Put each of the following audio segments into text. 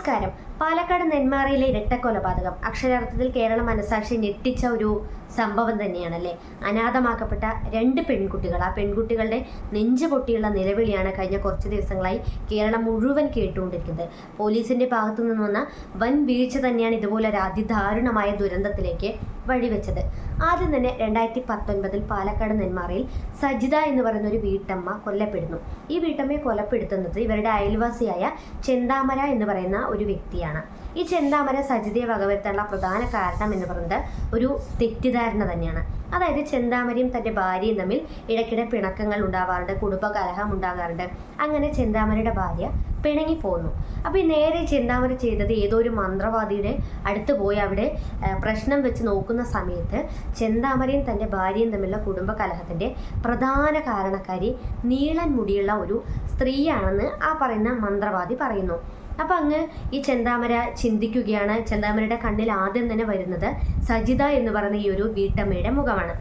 നമസ്കാരം പാലക്കാട് നെന്മാറയിലെ ഇരട്ട കൊലപാതകം അക്ഷരാർത്ഥത്തിൽ കേരള മനസാക്ഷി ഞെട്ടിച്ച ഒരു സംഭവം തന്നെയാണല്ലേ? അനാഥമാക്കപ്പെട്ട രണ്ട് പെൺകുട്ടികൾ. ആ പെൺകുട്ടികളുടെ നെഞ്ചു പൊട്ടിയുള്ള നിലവിളിയാണ് കഴിഞ്ഞ കുറച്ച് ദിവസങ്ങളായി കേരളം മുഴുവൻ കേട്ടുകൊണ്ടിരിക്കുന്നത്. പോലീസിന്റെ ഭാഗത്തു നിന്ന് വന്ന വൻ വീഴ്ച തന്നെയാണ് ഇതുപോലൊരു അതിദാരുണമായ ദുരന്തത്തിലേക്ക് വഴിവെച്ചത്. ആദ്യം തന്നെ രണ്ടായിരത്തി പത്തൊൻപതിൽ പാലക്കാട് നെന്മാറയിൽ സജിത എന്ന് പറയുന്ന ഒരു വീട്ടമ്മ കൊല്ലപ്പെടുന്നു. ഈ വീട്ടമ്മയെ കൊലപ്പെടുത്തുന്നത് ഇവരുടെ അയൽവാസിയായ ചെന്താമര എന്ന് പറയുന്ന ഒരു വ്യക്തിയാണ്. ഈ ചെന്താമര സജിതയെ വകവരുത്താനുള്ള പ്രധാന കാരണം എന്ന് പറയുന്നത് ഒരു തെറ്റിദ്ധാരണ തന്നെയാണ്. അതായത് ചെന്താമരയും തന്റെ ഭാര്യയും തമ്മിൽ ഇടയ്ക്കിടെ പിണക്കങ്ങൾ ഉണ്ടാവാറുണ്ട് കുടുംബ കലഹം ഉണ്ടാകാറുണ്ട്. അങ്ങനെ ചെന്താമരയുടെ ഭാര്യ പിണങ്ങി പോന്നു. അപ്പോൾ ഈ നേരെ ചെന്താമര ചെയ്തത് ഏതോ ഒരു മന്ത്രവാദിയുടെ അടുത്ത് പോയി അവിടെ പ്രശ്നം വെച്ച് നോക്കുന്ന സമയത്ത് ചെന്താമരയും തന്റെ ഭാര്യയും തമ്മിലുള്ള കുടുംബ കലഹത്തിന്റെ പ്രധാന കാരണക്കാരി നീളൻ മുടിയുള്ള ഒരു സ്ത്രീയാണെന്ന് ആ പറയുന്ന മന്ത്രവാദി പറയുന്നു. അപ്പം അങ്ങ് ഈ ചെന്താമര ചിന്തിക്കുകയാണ്. ചെന്താമരയുടെ കണ്ണിൽ ആദ്യം തന്നെ വരുന്നത് സജിത എന്ന് പറയുന്ന ഈ ഒരു വീട്ടമ്മയുടെ മുഖമാണ്.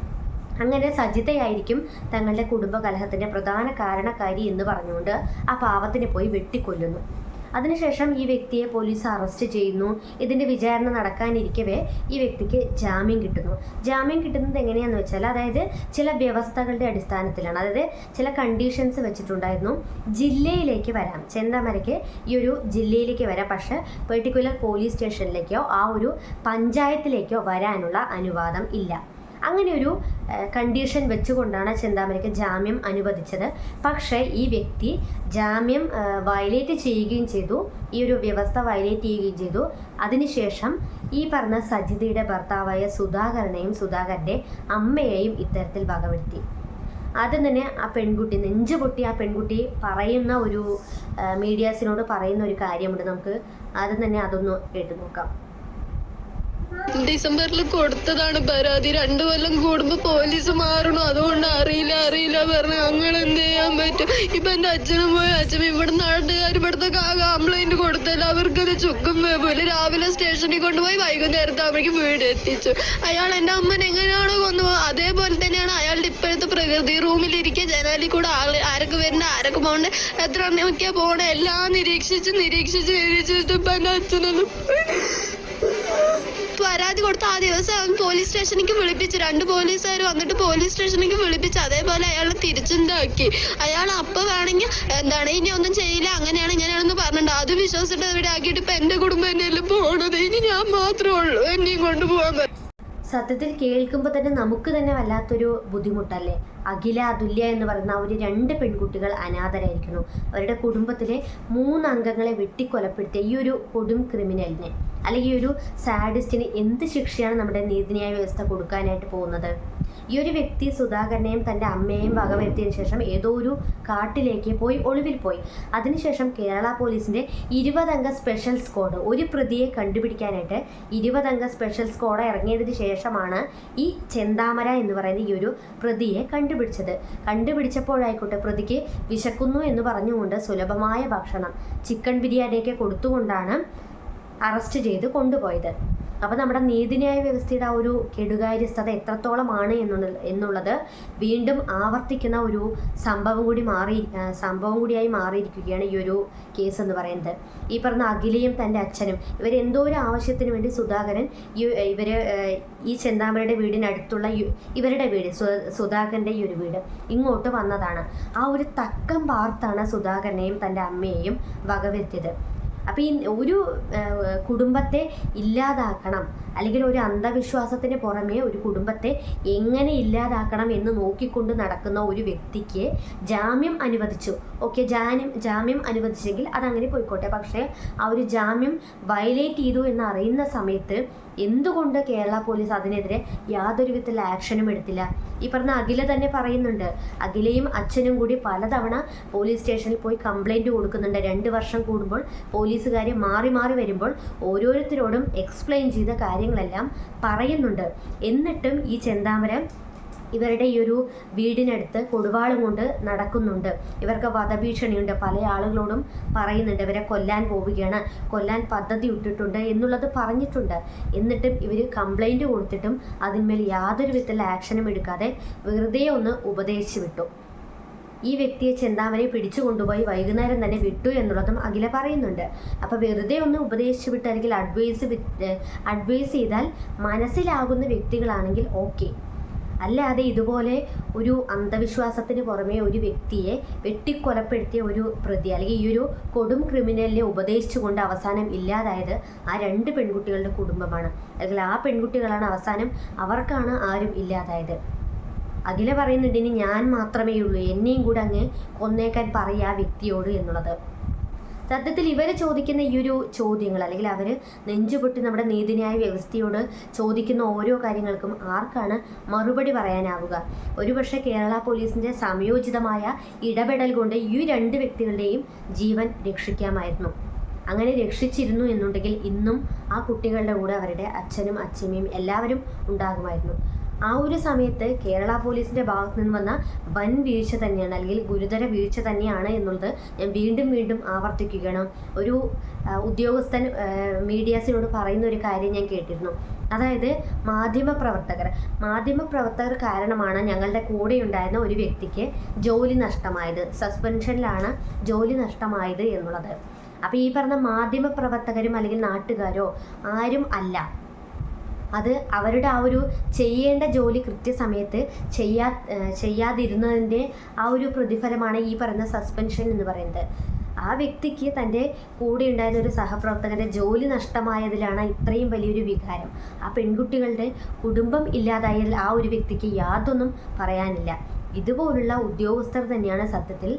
അങ്ങനെ സജിതയായിരിക്കും തങ്ങളുടെ കുടുംബ കലഹത്തിന്റെ പ്രധാന കാരണക്കാരി എന്ന് പറഞ്ഞുകൊണ്ട് ആ പാവത്തിനെ പോയി വെട്ടിക്കൊല്ലുന്നു. അതിനുശേഷം ഈ വ്യക്തിയെ പോലീസ് അറസ്റ്റ് ചെയ്യുന്നു. ഇതിന്റെ വിചാരണ നടക്കാനിരിക്കവേ ഈ വ്യക്തിക്ക് ജാമ്യം കിട്ടുന്നു. ജാമ്യം കിട്ടുന്നത് എങ്ങനെയാണെന്ന് വെച്ചാൽ അതായത് ചില വ്യവസ്ഥകളുടെ അടിസ്ഥാനത്തിലാണ്. അതായത് ചില കണ്ടീഷൻസ് വെച്ചിട്ടുണ്ടായിരുന്നു. ജില്ലയിലേക്ക് വരാം. ചെന്തമരയ്ക്ക് ഈ ഒരു ജില്ലയിലേക്ക് വരാം. പക്ഷേ പെർട്ടിക്കുലർ പോലീസ് സ്റ്റേഷനിലേക്കോ ആ ഒരു പഞ്ചായത്തിലേക്കോ വരാനുള്ള അനുവാദം ഇല്ല. അങ്ങനെ ഒരു കണ്ടീഷൻ വെച്ചുകൊണ്ടാണ് ചെന്താമരയ്ക്ക് ജാമ്യം അനുവദിച്ചത്. പക്ഷേ ഈ വ്യക്തി ജാമ്യം വയലേറ്റ് ചെയ്യുകയും ചെയ്തു. ഈ ഒരു വ്യവസ്ഥ വയലേറ്റ് ചെയ്യുകയും ചെയ്തു. അതിനുശേഷം ഈ പറഞ്ഞ സജിതയുടെ ഭർത്താവായ സുധാകരനെയും സുധാകരന്റെ അമ്മയെയും ഇത്തരത്തിൽ വകവരുത്തി. ആദ്യം തന്നെ ആ പെൺകുട്ടി നെഞ്ചു പൊട്ടി ആ പെൺകുട്ടി പറയുന്ന ഒരു മീഡിയാസിനോട് പറയുന്ന ഒരു കാര്യമുണ്ട് നമുക്ക്. ആദ്യം തന്നെ അതൊന്ന് കേട്ടു നോക്കാം. ഡിസംബറിൽ കൊടുത്തതാണ് പരാതി. രണ്ടു കൊല്ലം കൂടുമ്പോ പോലീസ് മാറണു? അതുകൊണ്ട് അറിയില്ല അറിയില്ല പറഞ്ഞു ഞങ്ങൾ എന്ത് ചെയ്യാൻ പറ്റും. ഇപ്പൊ എന്റെ അച്ഛനും പോയി അച്ഛൻ ഇവിടെ നാട്ടുകാർ ഇവിടുത്തെ കംപ്ലൈന്റ് കൊടുത്തല്ല. അവർക്കത് ചുക്കും പോലെ രാവിലെ സ്റ്റേഷനിൽ കൊണ്ടുപോയി വൈകുന്നേരത്തെ അവിടേക്ക് വീട് എത്തിച്ചു. അയാൾ എന്റെ അമ്മൻ എങ്ങനെയാണോ കൊന്നു അതേപോലെ തന്നെയാണ് അയാളുടെ ഇപ്പോഴത്തെ പ്രകൃതി. റൂമിലിരിക്കുക ജനാലിൽ കൂടെ ആരൊക്കെ വരുന്ന ആരൊക്കെ പോകണ്ട എത്ര നോക്കിയാ പോണേ? എല്ലാം നിരീക്ഷിച്ച് നിരീക്ഷിച്ച് നിരീക്ഷിച്ചിട്ട് ഇപ്പൊ എന്റെ അച്ഛനൊന്നും പരാതി കൊടുത്ത ആ ദിവസം അവൻ പോലീസ് സ്റ്റേഷനിലേക്ക് വിളിപ്പിച്ചു. രണ്ട് പോലീസുകാർ വന്നിട്ട് പോലീസ് സ്റ്റേഷനിലേക്ക് വിളിപ്പിച്ചു. അതേപോലെ അയാളെ തിരിച്ചുണ്ടാക്കി. അയാൾ അപ്പൊ വേണമെങ്കിൽ എന്താണ് ഇനി ഒന്നും ചെയ്യില്ല അങ്ങനെയാണ് ഇങ്ങനെയാണെന്ന് പറഞ്ഞിട്ടുണ്ട്. അത് വിശ്വസിച്ചിട്ട് ഇവിടെ ആക്കിയിട്ട് ഇപ്പൊ എന്റെ കുടുംബം തന്നെയല്ലേ പോണത്. ഇനി ഞാൻ മാത്രമേ ഉള്ളൂ എന്നെയും കൊണ്ടുപോകാൻ പറ്റും. സത്യത്തിൽ കേൾക്കുമ്പോൾ തന്നെ നമുക്ക് തന്നെ വല്ലാത്തൊരു ബുദ്ധിമുട്ടല്ലേ? അഖില അതുല്യ എന്ന് പറയുന്ന അവർ രണ്ട് പെൺകുട്ടികൾ അനാഥരായിരിക്കുന്നു. അവരുടെ കുടുംബത്തിലെ മൂന്ന് അംഗങ്ങളെ വെട്ടിക്കൊലപ്പെടുത്തിയ ഈ ഒരു കൊടും ക്രിമിനലിനെ. അല്ലെങ്കിൽ ഒരു സാഡിസ്റ്റിന് എന്ത് ശിക്ഷയാണ് നമ്മുടെ നീതിന്യായ വ്യവസ്ഥ കൊടുക്കാനായിട്ട് പോകുന്നത്? ഈ ഒരു വ്യക്തി സുധാകരനെയും തന്റെ അമ്മയെയും വകവരുത്തിയതിനു ശേഷം ഏതോ ഒരു കാട്ടിലേക്ക് പോയി ഒളിവിൽ പോയി. അതിനുശേഷം കേരള പോലീസിന്റെ ഇരുപതംഗ സ്പെഷ്യൽ സ്ക്വാഡ് ഒരു പ്രതിയെ കണ്ടുപിടിക്കാനായിട്ട് ഇരുപതംഗ സ്പെഷ്യൽ സ്ക്വാഡ് ഇറങ്ങിയതിന് ശേഷമാണ് ഈ ചെന്താമര എന്ന് പറയുന്ന ഈ ഒരു പ്രതിയെ കണ്ടുപിടിച്ചത്. കണ്ടുപിടിച്ചപ്പോഴായിക്കോട്ടെ പ്രതിക്ക് വിശക്കുന്നു എന്ന് പറഞ്ഞുകൊണ്ട് സുലഭമായ ഭക്ഷണം ചിക്കൻ ബിരിയാണിയൊക്കെ കൊടുത്തുകൊണ്ടാണ് അറസ്റ്റ് ചെയ്ത് കൊണ്ടുപോയത്. അപ്പോൾ നമ്മുടെ നീതിന്യായ വ്യവസ്ഥയുടെ ആ ഒരു കെടുകാര്യസ്ഥത എത്രത്തോളമാണ് എന്നുള്ള എന്നുള്ളത് വീണ്ടും ആവർത്തിക്കുന്ന ഒരു സംഭവം കൂടി മാറി സംഭവം കൂടിയായി മാറിയിരിക്കുകയാണ് ഈ ഒരു കേസ് എന്ന് പറയുന്നത്. ഈ പറഞ്ഞ അഖിലയും തന്റെ അച്ഛനും ഇവർ എന്തോ ഒരു ആവശ്യത്തിന് വേണ്ടി സുധാകരൻ ഈ ഇവർ ഈ ചെന്താമരയുടെ വീടിനടുത്തുള്ള ഇവരുടെ വീട് സുധാകരന്റെ ഈ ഒരു വീട് ഇങ്ങോട്ട് വന്നതാണ്. ആ ഒരു തക്കം പാർത്താണ് സുധാകരനെയും തന്റെ അമ്മയെയും വകവരുത്തിയത്. അപ്പോൾ ഈ ഒരു കുടുംബത്തെ ഇല്ലാതാക്കണം അല്ലെങ്കിൽ ഒരു അന്ധവിശ്വാസത്തിന് പുറമെ ഒരു കുടുംബത്തെ എങ്ങനെ ഇല്ലാതാക്കണം എന്ന് നോക്കിക്കൊണ്ട് നടക്കുന്ന ഒരു വ്യക്തിക്ക് ജാമ്യം അനുവദിച്ചു. ഓക്കെ ജാമ്യം ജാമ്യം അനുവദിച്ചെങ്കിൽ അതങ്ങനെ പോയിക്കോട്ടെ. പക്ഷേ ആ ഒരു ജാമ്യം വയലേറ്റ് ചെയ്തു എന്ന് അറിയുന്ന സമയത്ത് എന്തുകൊണ്ട് കേരള പോലീസ് അതിനെതിരെ യാതൊരു വിധത്തിലുള്ള ആക്ഷനും എടുത്തില്ല? ഈ പറഞ്ഞ അഖില തന്നെ പറയുന്നുണ്ട് അഖിലയും അച്ഛനും കൂടി പലതവണ പോലീസ് സ്റ്റേഷനിൽ പോയി കംപ്ലൈന്റ് കൊടുക്കുന്നുണ്ട്. രണ്ട് വർഷം കൂടുമ്പോൾ പോലീസുകാർ മാറി മാറി വരുമ്പോൾ ഓരോരുത്തരോടും എക്സ്പ്ലെയിൻ ചെയ്ത കാര്യങ്ങളെല്ലാം പറയുന്നുണ്ട്. എന്നിട്ടും ഈ ചെന്താമരം ഇവരുടെ ഈ ഒരു വീടിനടുത്ത് കൊടുവാളും കൊണ്ട് നടക്കുന്നുണ്ട്. ഇവർക്ക് വധഭീഷണിയുണ്ട്. പല ആളുകളോടും പറയുന്നുണ്ട്. ഇവരെ കൊല്ലാൻ പോവുകയാണ്. കൊല്ലാൻ പദ്ധതി ഇട്ടിട്ടുണ്ട് എന്നുള്ളത് പറഞ്ഞിട്ടുണ്ട്. എന്നിട്ടും ഇവർ കംപ്ലൈന്റ് കൊടുത്തിട്ടും അതിന്മേൽ യാതൊരു വിധത്തിലുള്ള ആക്ഷനും എടുക്കാതെ വെറുതെ ഒന്ന് ഉപദേശിച്ചു വിട്ടു. ഈ വ്യക്തിയെ ചെന്താമരെ പിടിച്ചു കൊണ്ടുപോയി വൈകുന്നേരം തന്നെ വിട്ടു എന്നുള്ളതും അഖില പറയുന്നുണ്ട്. അപ്പോൾ വെറുതെ ഒന്ന് ഉപദേശിച്ചു വിട്ട് അല്ലെങ്കിൽ അഡ്വൈസ് അഡ്വൈസ് ചെയ്താൽ മനസ്സിലാകുന്ന വ്യക്തികളാണെങ്കിൽ ഓക്കെ അല്ലാതെ ഇതുപോലെ ഒരു അന്ധവിശ്വാസത്തിന് പുറമെ ഒരു വ്യക്തിയെ വെട്ടിക്കൊലപ്പെടുത്തിയ ഒരു പ്രതി അല്ലെങ്കിൽ ഈ ഒരു കൊടും ക്രിമിനലിനെ ഉപദേശിച്ചുകൊണ്ട് അവസാനം ഇല്ലാതായത് ആ രണ്ട് പെൺകുട്ടികളുടെ കുടുംബമാണ്. അല്ലെങ്കിൽ ആ പെൺകുട്ടികളാണ് അവസാനം അവർക്കാണ് ആരും ഇല്ലാതായത്. അഖില പറയുന്നുണ്ട് ഇനി ഞാൻ മാത്രമേ ഉള്ളൂ. എന്നെയും കൂടെ അങ്ങ് കൊന്നേക്കാൻ പറയുക ആ വ്യക്തിയോട് എന്നുള്ളത്. സത്യത്തിൽ ഇവർ ചോദിക്കുന്ന ഈ ഒരു ചോദ്യങ്ങൾ അല്ലെങ്കിൽ അവർ നെഞ്ചുപൊട്ടി നമ്മുടെ നീതിന്യായ വ്യവസ്ഥയോട് ചോദിക്കുന്ന ഓരോ കാര്യങ്ങൾക്കും ആർക്കാണ് മറുപടി പറയാനാവുക? ഒരുപക്ഷെ കേരള പോലീസിന്റെ സംയോജിതമായ ഇടപെടൽ കൊണ്ട് ഈ രണ്ട് വ്യക്തികളുടെയും ജീവൻ രക്ഷിക്കാമായിരുന്നു. അങ്ങനെ രക്ഷിച്ചിരുന്നു എന്നുണ്ടെങ്കിൽ ഇന്നും ആ കുട്ടികളുടെ കൂടെ അവരുടെ അച്ഛനും അച്ഛമ്മയും എല്ലാവരും ഉണ്ടാകുമായിരുന്നു. ആ ഒരു സമയത്ത് കേരള പോലീസിന്റെ ഭാഗത്ത് നിന്ന് വന്ന വൻ വീഴ്ച തന്നെയാണ് അല്ലെങ്കിൽ ഗുരുതര വീഴ്ച തന്നെയാണ് എന്നുള്ളത് ഞാൻ വീണ്ടും വീണ്ടും ആവർത്തിക്കുകയാണ്. ഒരു ഉദ്യോഗസ്ഥൻ മീഡിയാസിനോട് പറയുന്ന ഒരു കാര്യം ഞാൻ കേട്ടിരുന്നു. അതായത് മാധ്യമപ്രവർത്തകർ മാധ്യമപ്രവർത്തകർ കാരണമാണ് ഞങ്ങളുടെ കൂടെ ഉണ്ടായിരുന്ന ഒരു വ്യക്തിക്ക് ജോലി നഷ്ടമായത്. സസ്പെൻഷനിലാണ് ജോലി നഷ്ടമായത് എന്നുള്ളത്. അപ്പോൾ ഈ പറഞ്ഞ മാധ്യമപ്രവർത്തകരും അല്ലെങ്കിൽ നാട്ടുകാരോ ആരും അല്ല. അത് അവരുടെ ആ ഒരു ചെയ്യേണ്ട ജോലി കൃത്യസമയത്ത് ചെയ്യാ ചെയ്യാതിരുന്നതിന്റെ ആ ഒരു പ്രതിഫലമാണ് ഈ പറയുന്ന സസ്പെൻഷൻ എന്ന് പറയുന്നത്. ആ വ്യക്തിക്ക് തന്റെ കൂടെ ഉണ്ടായിരുന്ന ഒരു സഹപ്രവർത്തകന്റെ ജോലി നഷ്ടമായതിലാണ് ഇത്രയും വലിയൊരു വികാരം. ആ പെൺകുട്ടികളുടെ കുടുംബം ഇല്ലാതായതിൽ ആ ഒരു വ്യക്തിക്ക് യാതൊന്നും പറയാനില്ല. ഇതുപോലുള്ള ഉദ്യോഗസ്ഥർ തന്നെയാണ് സത്യത്തിൽ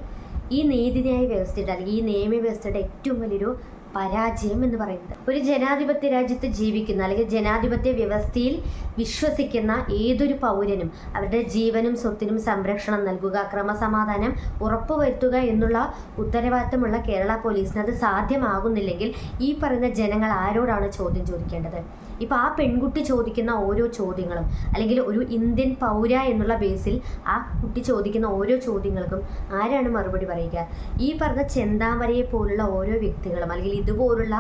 ഈ നീതിന്യായ വ്യവസ്ഥയുടെ അല്ലെങ്കിൽ ഈ നിയമ വ്യവസ്ഥയുടെ ഏറ്റവും വലിയൊരു പരാജയം എന്ന് പറയുന്നത്. ഒരു ജനാധിപത്യ രാജ്യത്ത് ജീവിക്കുന്ന അല്ലെങ്കിൽ ജനാധിപത്യ വ്യവസ്ഥയിൽ വിശ്വസിക്കുന്ന ഏതൊരു പൗരനും അവരുടെ ജീവനും സ്വത്തിനും സംരക്ഷണം നൽകുക ക്രമസമാധാനം ഉറപ്പുവരുത്തുക എന്നുള്ള ഉത്തരവാദിത്തമുള്ള കേരള പോലീസിന് അത് സാധ്യമാകുന്നില്ലെങ്കിൽ ഈ പറയുന്ന ജനങ്ങൾ ആരോടാണ് ചോദ്യം ചോദിക്കേണ്ടത്? ഇപ്പോൾ ആ പെൺകുട്ടി ചോദിക്കുന്ന ഓരോ ചോദ്യങ്ങളും അല്ലെങ്കിൽ ഒരു ഇന്ത്യൻ പൗര എന്നുള്ള ബേസിൽ ആ കുട്ടി ചോദിക്കുന്ന ഓരോ ചോദ്യങ്ങൾക്കും ആരാണ് മറുപടി പറയുക? ഈ പറഞ്ഞ ചെന്താമരയെ പോലുള്ള ഓരോ വ്യക്തികളും അല്ലെങ്കിൽ ഇതുപോലുള്ള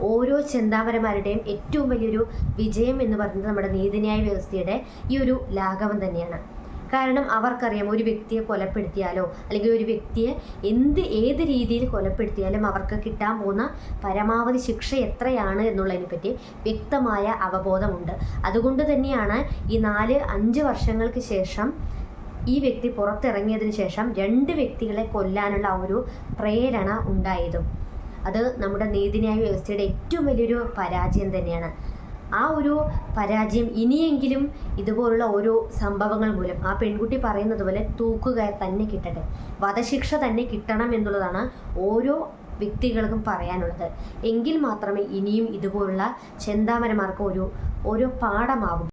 ഓരോ ചെന്താമരമാരുടെയും ഏറ്റവും വലിയൊരു വിജയം എന്ന് പറയുന്നത് നമ്മുടെ നീതിന്യായ വ്യവസ്ഥയുടെ ഈ ഒരു ലാഘവം തന്നെയാണ്. കാരണം അവർക്കറിയാം ഒരു വ്യക്തിയെ കൊലപ്പെടുത്തിയാലോ അല്ലെങ്കിൽ ഒരു വ്യക്തിയെ എന്ത് ഏത് രീതിയിൽ കൊലപ്പെടുത്തിയാലും അവർക്ക് കിട്ടാൻ പോകുന്ന പരമാവധി ശിക്ഷ എത്രയാണ് എന്നുള്ളതിനെ പറ്റി വ്യക്തമായ അവബോധമുണ്ട്. അതുകൊണ്ട് തന്നെയാണ് ഈ നാല് അഞ്ച് വർഷങ്ങൾക്ക് ശേഷം ഈ വ്യക്തി പുറത്തിറങ്ങിയതിന് ശേഷം രണ്ട് വ്യക്തികളെ കൊല്ലാനുള്ള ഒരു പ്രേരണ ഉണ്ടായതും. അത് നമ്മുടെ നീതിന്യായ വ്യവസ്ഥയുടെ ഏറ്റവും വലിയൊരു പരാജയം തന്നെയാണ്. ആ ഒരു പരാജയം ഇനിയെങ്കിലും ഇതുപോലുള്ള ഓരോ സംഭവങ്ങൾ മൂലം ആ പെൺകുട്ടി പറയുന്നത് പോലെ തൂക്കുക തന്നെ കിട്ടട്ടെ. വധശിക്ഷ തന്നെ കിട്ടണം എന്നുള്ളതാണ് ഓരോ വ്യക്തികൾക്കും പറയാനുള്ളത്. എങ്കിൽ മാത്രമേ ഇനിയും ഇതുപോലുള്ള ചെന്താമരമാർക്ക് ഒരു ഓരോ പാഠമാവും.